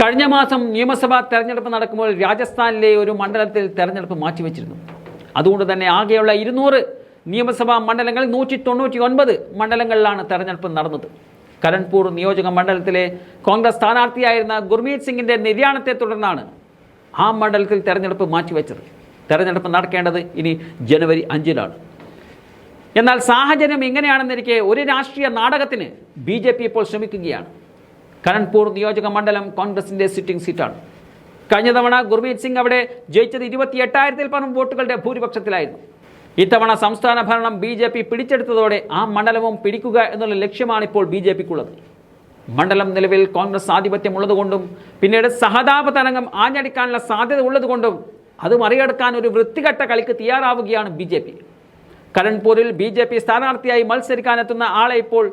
കഴിഞ്ഞ മാസം നിയമസഭാ തെരഞ്ഞെടുപ്പ് നടക്കുമ്പോൾ രാജസ്ഥാനിലെ ഒരു മണ്ഡലത്തിൽ തെരഞ്ഞെടുപ്പ് മാറ്റിവെച്ചിരുന്നു. അതുകൊണ്ട് തന്നെ ആകെയുള്ള ഇരുന്നൂറ് നിയമസഭാ മണ്ഡലങ്ങളിൽ നൂറ്റി തൊണ്ണൂറ്റി ഒൻപത് മണ്ഡലങ്ങളിലാണ് തെരഞ്ഞെടുപ്പ് നടന്നത്. കരൺപൂർ നിയോജക മണ്ഡലത്തിലെ കോൺഗ്രസ് സ്ഥാനാർത്ഥിയായിരുന്ന ഗുർമീത് സിംഗിന്റെ നിര്യാണത്തെ തുടർന്നാണ് ആ മണ്ഡലത്തിൽ തെരഞ്ഞെടുപ്പ് മാറ്റിവെച്ചത്. തെരഞ്ഞെടുപ്പ് നടക്കേണ്ടത് ഇനി ജനുവരി അഞ്ചിലാണ് എന്നാൽ സാഹചര്യം എങ്ങനെയാണെന്നിരിക്കെ ഒരു രാഷ്ട്രീയ നാടകത്തിന് ബി ഇപ്പോൾ ശ്രമിക്കുകയാണ്. കരൺപൂർ നിയോജക മണ്ഡലം കോൺഗ്രസിന്റെ സിറ്റിംഗ് സീറ്റാണ്. കഴിഞ്ഞ തവണ ഗുർമീത് സിംഗ് അവിടെ ജയിച്ചത് ഇരുപത്തി എട്ടായിരത്തിൽ പരം വോട്ടുകളുടെ ഭൂരിപക്ഷത്തിലായിരുന്നു. ഇത്തവണ സംസ്ഥാന ഭരണം ബി ജെ പി പിടിച്ചെടുത്തതോടെ ആ മണ്ഡലവും പിടിക്കുക എന്നുള്ള ലക്ഷ്യമാണ് ഇപ്പോൾ ബി ജെ പിക്കുള്ളത്. മണ്ഡലം നിലവിൽ കോൺഗ്രസ് ആധിപത്യം ഉള്ളതുകൊണ്ടും പിന്നീട് സഹതാപ തരംഗം ആഞ്ഞടിക്കാനുള്ള സാധ്യത ഉള്ളതുകൊണ്ടും അത് മറികടക്കാൻ ഒരു വൃത്തികെട്ട കളിക്ക് തയ്യാറാവുകയാണ് ബി ജെ പി. കരൺപൂരിൽ ബി ജെ പി സ്ഥാനാർത്ഥിയായി മത്സരിക്കാനെത്തുന്ന ആളെ ഇപ്പോൾ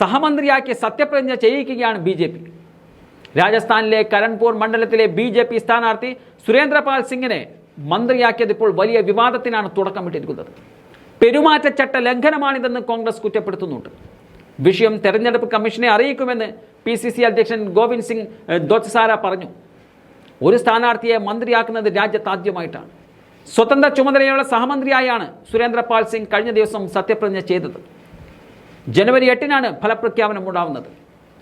സഹമന്ത്രിയാക്കി സത്യപ്രതിജ്ഞ ചെയ്യിക്കുകയാണ് ബി ജെ പി. രാജസ്ഥാനിലെ കരൺപൂർ മണ്ഡലത്തിലെ ബി ജെ പി സ്ഥാനാർത്ഥി സുരേന്ദ്രപാൽ സിംഗിനെ മന്ത്രിയാക്കിയത് ഇപ്പോൾ വലിയ വിവാദത്തിനാണ് തുടക്കമിട്ടിരിക്കുന്നത്. പെരുമാറ്റച്ചട്ട ലംഘനമാണിതെന്ന് കോൺഗ്രസ് കുറ്റപ്പെടുത്തുന്നുണ്ട്. വിഷയം തെരഞ്ഞെടുപ്പ് കമ്മീഷനെ അറിയിക്കുമെന്ന് പി സി സി അധ്യക്ഷൻ ഗോവിന്ദ് സിംഗ് ദോത്സാര പറഞ്ഞു. ഒരു സ്ഥാനാർത്ഥിയെ മന്ത്രിയാക്കുന്നത് രാജ്യത്താദ്യമായിട്ടാണ് സ്വതന്ത്ര ചുമതലയുള്ള സഹമന്ത്രിയായാണ് സുരേന്ദ്രപാൽ സിംഗ് കഴിഞ്ഞ ദിവസം സത്യപ്രതിജ്ഞ ചെയ്തത്. ജനുവരി എട്ടിനാണ് ഫലപ്രഖ്യാപനം ഉണ്ടാവുന്നത്.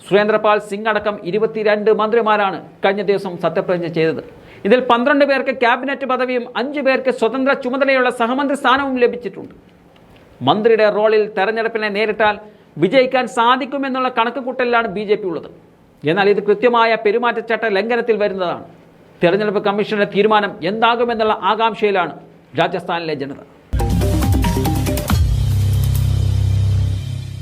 സുരേന്ദ്രപാൽ സിംഗ് അടക്കം ഇരുപത്തിരണ്ട് മന്ത്രിമാരാണ് കഴിഞ്ഞ ദിവസം സത്യപ്രതിജ്ഞ ചെയ്തത്. ഇതിൽ പന്ത്രണ്ട് പേർക്ക് ക്യാബിനറ്റ് പദവിയും അഞ്ചു പേർക്ക് സ്വതന്ത്ര ചുമതലയുള്ള സഹമന്ത്രി സ്ഥാനവും ലഭിച്ചിട്ടുണ്ട്. മന്ത്രിയുടെ റോളിൽ തെരഞ്ഞെടുപ്പിനെ നേരിട്ടാൽ വിജയിക്കാൻ സാധിക്കുമെന്നുള്ള കണക്കുകൂട്ടലിലാണ് ബി ജെ പി ഉള്ളത്. എന്നാൽ ഇത് കൃത്യമായ പെരുമാറ്റച്ചട്ട ലംഘനത്തിൽ വരുന്നതാണ്. തെരഞ്ഞെടുപ്പ് കമ്മീഷന്റെ തീരുമാനം എന്താകുമെന്നുള്ള ആകാംക്ഷയിലാണ് രാജസ്ഥാനിലെ ജനത.